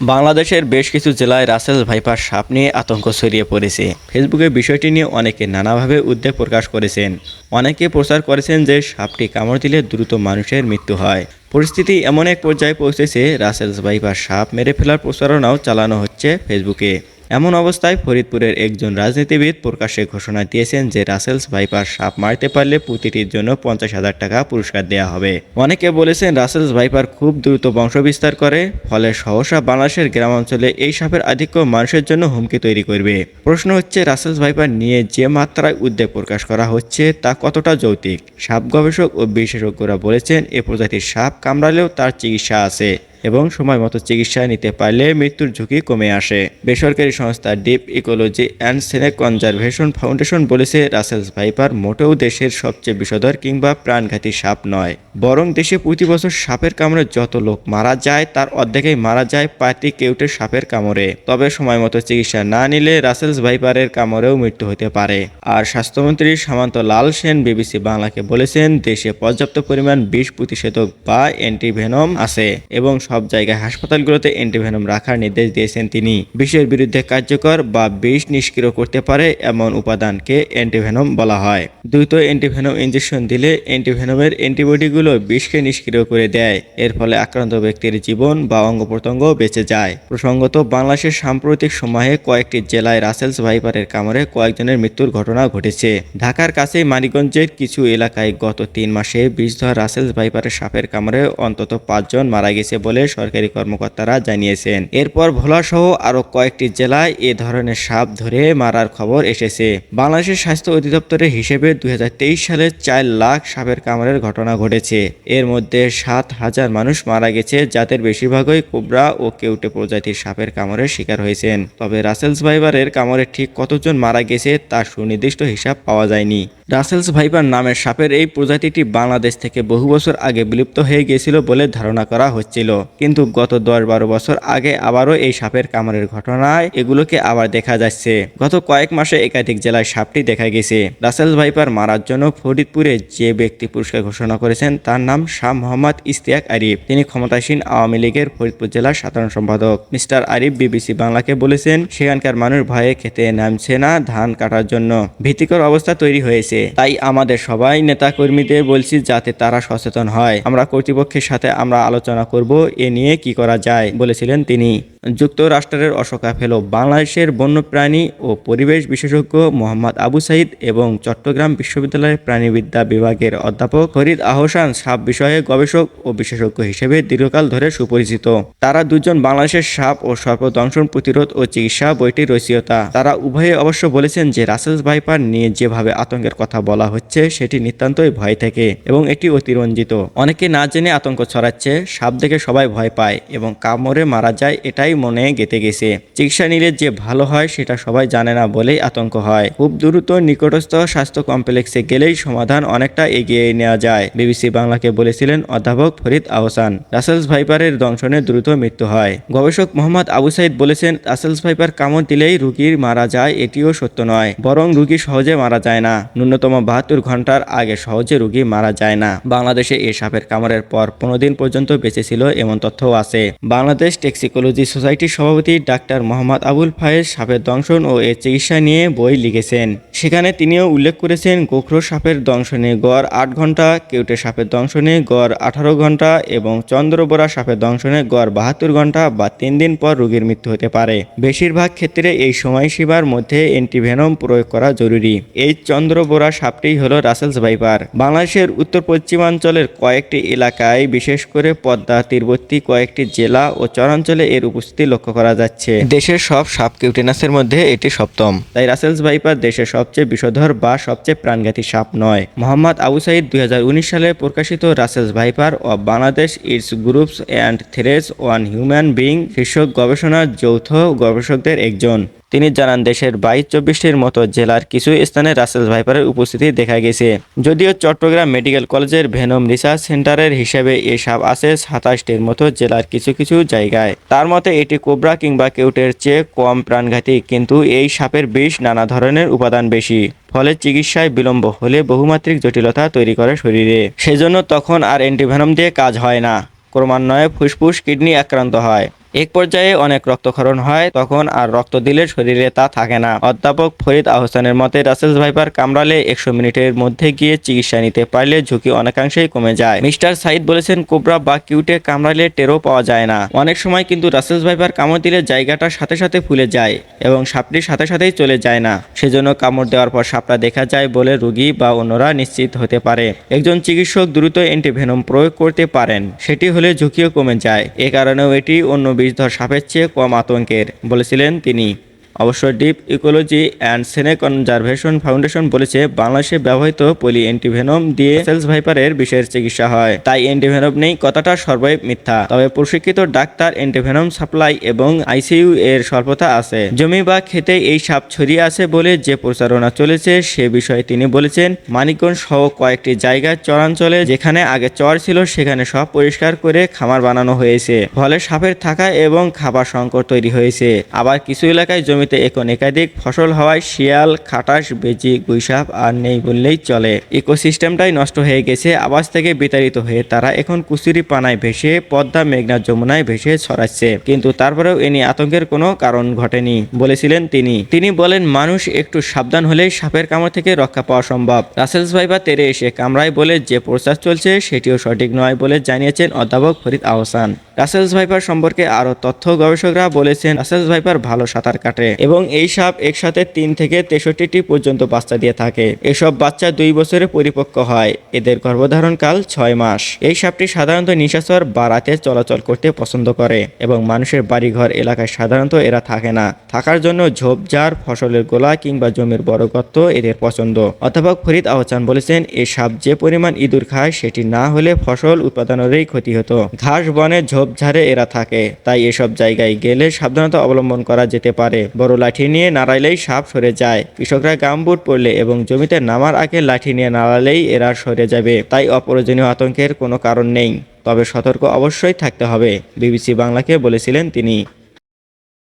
বাংলাদেশের বেশ কিছু জেলায় রাসেল ভাইপার সাপ নিয়ে আতঙ্ক ছড়িয়ে পড়েছে। ফেসবুকে বিষয়টি নিয়ে অনেকে নানাভাবে উদ্বেগ প্রকাশ করেছেন। অনেকে প্রচার করেছেন যে সাপটি কামড় দিলে দ্রুত মানুষের মৃত্যু হয়। পরিস্থিতি এমন এক পর্যায়ে পৌঁছেছে রাসেলস ভাইপার সাপ মেরে ফেলার প্রচারণাও চালানো হচ্ছে ফেসবুকে। এমন অবস্থায় ফরিদপুরের একজন রাজনীতিবিদ প্রকাশ্যে ঘোষণা দিয়েছেন যে রাসেলস ভাইপার সাপ মারতে পারলে প্রতিটির জন্য পঞ্চাশ হাজার টাকা পুরস্কার দেওয়া হবে। অনেকে বলেছেন রাসেলস ভাইপার খুব দ্রুত বংশবিস্তার করে, ফলে সহসা বাংলাদেশের গ্রামাঞ্চলে এই সাপের আধিক্য মানুষের জন্য হুমকি তৈরি করবে। প্রশ্ন হচ্ছে, রাসেলস ভাইপার নিয়ে যে মাত্রায় উদ্বেগ প্রকাশ করা হচ্ছে, তা কতটা যৌক্তিক? সাপ গবেষক ও বিশেষজ্ঞরা বলেছেন, এ প্রজাতির সাপ কামড়ালেও তার চিকিৎসা আছে। এবং সময় মতো চিকিৎসা নিতে পারলে মৃত্যুর ঝুঁকি কমে আসে। বেসরকারি সংস্থা deep ecology and snake conservation foundation বলেছে, রাসেলস ভাইপার মোটেও দেশের সবচেয়ে বিষধর কিংবা প্রাণঘাতী সাপ নয়। বরং দেশে প্রতি বছর সাপের কামড়ে যত লোক মারা যায়, তার অর্ধেকেই মারা যায় পাতি কেউটে সাপের কামড়ে। তবে সময় মতো চিকিৎসা না নিলে রাসেলস ভাইপারের কামড়েও মৃত্যু হতে পারে। আর স্বাস্থ্যমন্ত্রী সামন্ত লাল সেন বিবিসি বাংলাকে বলেছেন, দেশে পর্যাপ্ত পরিমাণ বিষ প্রতিষেধক বা অ্যান্টিভেনম আছে এবং সব জায়গায় হাসপাতালগুলোতে অ্যান্টিভেনম রাখার নির্দেশ দিয়েছেন তিনি। বিষের বিরুদ্ধে কার্যকর বা বিষ নিষ্ক্রিয় করতে পারে এমন উপাদানকে অ্যান্টিভেনম বলা হয়। দ্রুত অ্যান্টিভেনম ইঞ্জেকশন দিলে অ্যান্টিভেনমের অ্যান্টিবডিগুলো বিষকে নিষ্ক্রিয় করে দেয়। এর ফলে আক্রান্ত ব্যক্তির জীবন বা অঙ্গ প্রত্যঙ্গ বেঁচে যায়। প্রসঙ্গত, বাংলাদেশের সাম্প্রতিক সময়ে কয়েকটি জেলায় রাসেলস ভাইপারের কামড়ে কয়েকজনের মৃত্যুর ঘটনা ঘটেছে। ঢাকার কাছেই মানিকগঞ্জের কিছু এলাকায় গত তিন মাসে বিষধর রাসেলস ভাইপারের সাপের কামড়ে অন্তত পাঁচজন মারা গেছে বলে সরকারি কর্মকর্তারা জানিয়েছেন। এরপর ভোলা সহ আরও কয়েকটি জেলায় এ ধরনের সাপ ধরে মারার খবর এসেছে। বাংলাদেশের স্বাস্থ্য অধিদপ্তরের হিসেবে দুই সালে চার লাখ সাপের কামড়ের ঘটনা ঘটেছে। এর মধ্যে সাত হাজার মানুষ মারা গেছে, যাদের বেশিরভাগই কোবরা ও কেউটে প্রজাতির সাপের কামড়ের শিকার হয়েছেন। তবে রাসেলস ভাইবারের কামড়ে ঠিক কতজন মারা গেছে তার সুনির্দিষ্ট হিসাব পাওয়া যায়নি। রাসেলস ভাইপার নামের সাপের এই প্রজাতিটি বাংলাদেশ থেকে বহু বছর আগে বিলুপ্ত হয়ে গিয়েছিল বলে ধারণা করা হচ্ছিল। কিন্তু গত দশ বারো বছর আগে আবারও এই সাপের কামড়ের ঘটনায় এগুলোকে আবার দেখা যাচ্ছে। গত কয়েক মাসে একাধিক জেলায় সাপটি দেখা গেছে। রাসেলস ভাইপার মারার জন্য ফরিদপুরে যে ব্যক্তি পুরস্কার ঘোষণা করেছেন তার নাম শাহ মোহাম্মদ ইস্তিয়াক আরিফ। তিনি ক্ষমতাসীন আওয়ামী লীগের ফরিদপুর জেলার সাধারণ সম্পাদক। মিস্টার আরিফ বিবিসি বাংলাকে বলেছেন, সেখানকার মানুষ ভয়ে খেতে নামছে না ধান কাটার জন্য। ভীতিকর অবস্থা তৈরি হয়েছে। তাই আমাদের সবাই নেতা কর্মীদের বলছি যাতে তারা সচেতন হয়। আমরা কর্তৃপক্ষের সাথে আমরা আলোচনা করব, এ নিয়ে কি করা যায়, বলেছিলেন তিনি। যুক্তরাষ্ট্রের অশোকা ফেলো বাংলাদেশের বন্যপ্রাণী ও পরিবেশ বিশেষজ্ঞ মোহাম্মদ আবু সাইদ এবং চট্টগ্রাম বিশ্ববিদ্যালয়ের প্রাণীবিদ্যা বিভাগের অধ্যাপক ফরিদ আহসান সাপ বিষয়ে গবেষক ও বিশেষজ্ঞ হিসেবে দীর্ঘকাল ধরে সুপরিচিত। তারা দুজন বাংলাদেশের সাপ ও সর্পদংশন প্রতিরোধ ও চিকিৎসা বইটির রচয়িতা। তারা উভয়ে অবশ্য বলেছেন যে রাসেলস ভাইপার নিয়ে যেভাবে আতঙ্কের কথা বলা হচ্ছে, সেটি নিতান্তই ভয় থেকে এবং এটি অতিরঞ্জিত। অনেকে না জেনে আতঙ্ক ছড়াচ্ছে, সাপ দেখে সবাই ভয় পায় এবং কামড়ে মারা যায়, এটাই মনে গেঁথে গেছে। চিকিৎসা নিলে যে ভালো হয় সেটা সবাই জানে না বলেই আতঙ্ক হয়। খুব দ্রুত নিকটস্থ স্বাস্থ্য কমপ্লেক্সে গেলেই সমাধান অনেকটা এগিয়ে নেওয়া যায়, বিবিসি বাংলাকে বলেছিলেন অধ্যাপক ফরিদ আহসান। রাসেলস ভাইপারের দংশনে দ্রুত মৃত্যু হয়। গবেষক মোহাম্মদ আবু সাইদ বলেছেন, রাসেলস ভাইপার কামড় দিলেই রুগীর মারা যায় এটিও সত্য নয়, বরং রুগী সহজে মারা যায় না। ন্যূনতম বাহাত্তর ঘণ্টার আগে সহজে রুগী মারা যায় না। বাংলাদেশে এই সাপের কামড়ের পর পনেরো দিন পর্যন্ত বেঁচে ছিল এমন তথ্যও আছে। বাংলাদেশ টেক্সিকোলজি সোসাইটির সভাপতি ডাক্তার মোহাম্মদ আবুল ফায়েজ সাপের দংশন ও এর চিকিৎসা নিয়ে বই লিখেছেন। সেখানে তিনিও উল্লেখ করেছেন, গোখরো সাপের দংশনে গড় আট ঘণ্টা কেউটে সাপের দংশনে গড় আঠারো ঘণ্টা এবং চন্দ্রবোরা সাপের দংশনে গড় বাহাত্তর ঘণ্টা বা তিন দিন পর রোগীর মৃত্যু হতে পারে। বেশিরভাগ ক্ষেত্রে এই সময়সীমার মধ্যে অ্যান্টিভেনম প্রয়োগ করা জরুরি। এই চন্দ্রবোরা সাপটি হলো রাসেলস ভাইপার। বাংলাদেশের উত্তর পশ্চিমাঞ্চলের কয়েকটি এলাকায় বিশেষ করে পদ্মা তীরবর্তী কয়েকটি জেলা ও চরাঞ্চলে এর উপস্থিতি লক্ষ্য করা যাচ্ছে। দেশের সব সাপ কিউটেনাসের মধ্যে এটি সপ্তম। তাই রাসেলস ভাইপার দেশের সবচেয়ে বিষধর বা সবচেয়ে প্রাণঘাতী সাপ নয়। মোহাম্মদ আবু সাইদ দুই সালে প্রকাশিত Russell's viper O Bangladesh its groups and threats one human being শীর্ষক গবেষণার যৌথ গবেষকদের একজন। তিনি জানান, দেশের বাইশ চব্বিশটির মতো জেলার কিছু স্থানে রাসেলস ভাইপারের উপস্থিতি দেখা গেছে। যদিও চট্টগ্রাম মেডিকেল কলেজের ভেনম রিসার্চ সেন্টারের হিসেবে এই সাপ আছে সাতাশটির মতো জেলার কিছু কিছু জায়গায়। তার মতে, এটি কোবরা কিংবা কেউটের চেয়ে কম প্রাণঘাতী, কিন্তু এই সাপের বিষ নানা ধরনের উপাদান বেশি। ফলে চিকিৎসায় বিলম্ব হলে বহুমাত্রিক জটিলতা তৈরি করে শরীরে। সেজন্য তখন আর অ্যান্টিভেনম দিয়ে কাজ হয় না। ক্রমান্বয়ে ফুসফুস, কিডনি আক্রান্ত হয়। এক পর্যায়ে অনেক রক্তক্ষরণ হয়, তখন আর রক্ত দিলে শরীরে তা থাকে না। অধ্যাপক ফরিদ আহসানের মতে, রাসেলস ভাইপার কামড়ালে একশো মিনিটের মধ্যে গিয়ে চিকিৎসা নিতে পারলে ঝুঁকি অনেকাংশেই কমে যায়। মিস্টার সাইদ বলেছেন, কোবরা বা কিউটে কামড়ালে টেরও পাওয়া যায় না। অনেক সময় কিন্তু রাসেলস ভাইপার কামড় দিলে জায়গাটা সাথে সাথে ফুলে যায় এবং সাপটি সাথে সাথেই চলে যায় না। সেজন্য কামড় দেওয়ার পর সাপটা দেখা যায় বলে রোগী বা অন্যরা নিশ্চিত হতে পারে। একজন চিকিৎসক দ্রুত অ্যান্টিভেনম প্রয়োগ করতে পারেন, সেটি হলে ঝুঁকিও কমে যায়। এ কারণেও এটি অন্য বিষধর সাপের চেয়ে কম আতঙ্কের বলেছিলেন তিনি। অবশ্য deep ecology and snake conservation foundation বলেছে, বাংলাদেশে ব্যবহৃত পলি অ্যান্টিভেনম দিয়ে সেলস ভাইপারের বিষের চিকিৎসা হয়। তাই অ্যান্টিভেনম নেই, কথাটা সর্বই মিথ্যা। তবে প্রশিক্ষিত ডাক্তার অ্যান্টিভেনম সাপ্লাই এবং আইসিইউ এর স্বল্পতা আছে। জমি বা খেতে এই সাপ ছড়িয়ে আছে বলে যে প্রচারণা চলেছে, সে বিষয়ে তিনি বলেছেন, মানিকগঞ্জ সহ কয়েকটি জায়গায় চরাঞ্চলে যেখানে আগে চর ছিল, সেখানে সব পরিষ্কার করে খামার বানানো হয়েছে। ফলে সাপের থাকা এবং খাবার সংকট তৈরি হয়েছে। আবার কিছু এলাকায় জমিতে এখন একাধিক ফসল হওয়ায় শিয়াল খাটাস বেজি, গুইসাপ আর নেই বললেই চলে। ইকোসিস্টেমটাই নষ্ট হয়ে গেছে, আবাস থেকে বিতাড়িত হয়ে তারা এখন কুচুরি পানায় ভেসে পদ্মা, মেঘনা, যমুনায় ভেসে ছড়াচ্ছে। কিন্তু তারপরেও এ নিয়ে আতঙ্কের কোনো কারণ ঘটেনি, বলেছিলেন তিনি। তিনি বলেন, মানুষ একটু সাবধান হলেই সাপের কামড় থেকে রক্ষা পাওয়া সম্ভব। রাসেলস ভাইবা তেরে এসে কামড়ায় বলে যে প্রচার চলছে, সেটিও সঠিক নয় বলে জানিয়েছেন অধ্যাপক ফরিদ আহসান। রাসেলস ভাইপার সম্পর্কে আরও তথ্য গবেষকরা বলেছেন, রাসেলস ভাইপার ভালো সাঁতার কাটে। এবং এই সাপ একসাথে তিন থেকে তেষট্টিটি পর্যন্ত বাচ্চা দিয়ে থাকে। এসব বাচ্চা দুই বছরে পরিপক্ক হয়। এদের গর্ভধারণকাল ছয় মাস। এই সাপটি সাধারণত নিশাচর বা রাতে চলাচল করতে পছন্দ করে এবং মানুষের বাড়িঘর এলাকায় সাধারণত এরা থাকে না। থাকার জন্য ঝোপঝাড় ফসলের গোলা কিংবা জমির বড় গর্ত এদের পছন্দ। অধ্যাপক ফরিদ আহসান বলেছেন এই সাপ যে পরিমাণ ইঁদুর খায়, সেটি না হলে ফসল উৎপাদনেরই ক্ষতি হতো। ঘাস, বনে ঝোপঝাড়ে এরা থাকে। তাই এসব জায়গায় গেলে সাবধানতা অবলম্বন করা যেতে পারে। বড় লাঠি নিয়ে নাড়াইলেই সাপ সরে যায়। কৃষকরা গামবুট পরলে এবং জমিতে নামার আগে লাঠি নিয়ে নাড়ালেই এরা সরে যাবে। তাই অপ্রয়োজনীয় আতঙ্কের কোনো কারণ নেই। তবে সতর্ক অবশ্যই থাকতে হবে। বিবিসি বাংলাকে বলেছিলেন তিনি।